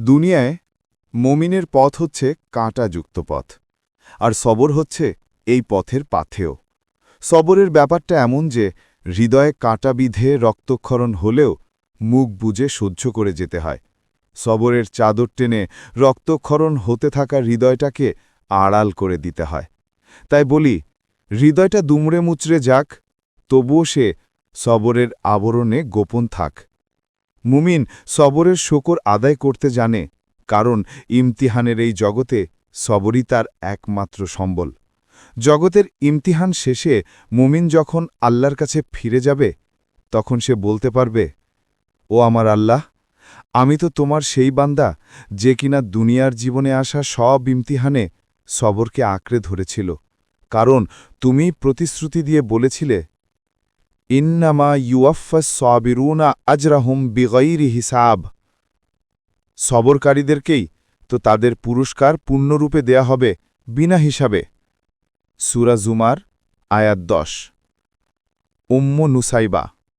দুনিয়ায় মমিনের পথ হচ্ছে কাঁটাযুক্ত পথ, আর সবর হচ্ছে এই পথের পাথেও সবরের ব্যাপারটা এমন যে হৃদয়ে কাঁটা বিধে রক্তক্ষরণ হলেও মুখ বুজে সহ্য করে যেতে হয়। সবরের চাদর টেনে রক্তক্ষরণ হতে থাকা হৃদয়টাকে আড়াল করে দিতে হয়। তাই বলি, হৃদয়টা দুমড়ে মুচড়ে যাক, তবুও সে সবরের আবরণে গোপন থাক। মুমিন সবরের শকর আদায় করতে জানে, কারণ ইমতিহানের এই জগতে সবরই তার একমাত্র সম্বল। জগতের ইমতিহান শেষে মুমিন যখন আল্লাহর কাছে ফিরে যাবে, তখন সে বলতে পারবে, ও আমার আল্লাহ, আমি তো তোমার সেই বান্দা যে কিনা দুনিয়ার জীবনে আসা সব ইমতিহানে সবরকে আঁকড়ে ধরেছিল। কারণ তুমি প্রতিশ্রুতি দিয়ে বলেছিলে ইন্নামা ইউয়াফা সাবিরুনা আজরাহুম বিগৈরি হিসাব। সবরকারীদেরকেই তো তাদের পুরস্কার পূর্ণরূপে দেয়া হবে বিনা হিসাবে। সুরা জুমার আয়াত দশ। উম্ম নুসাইবা।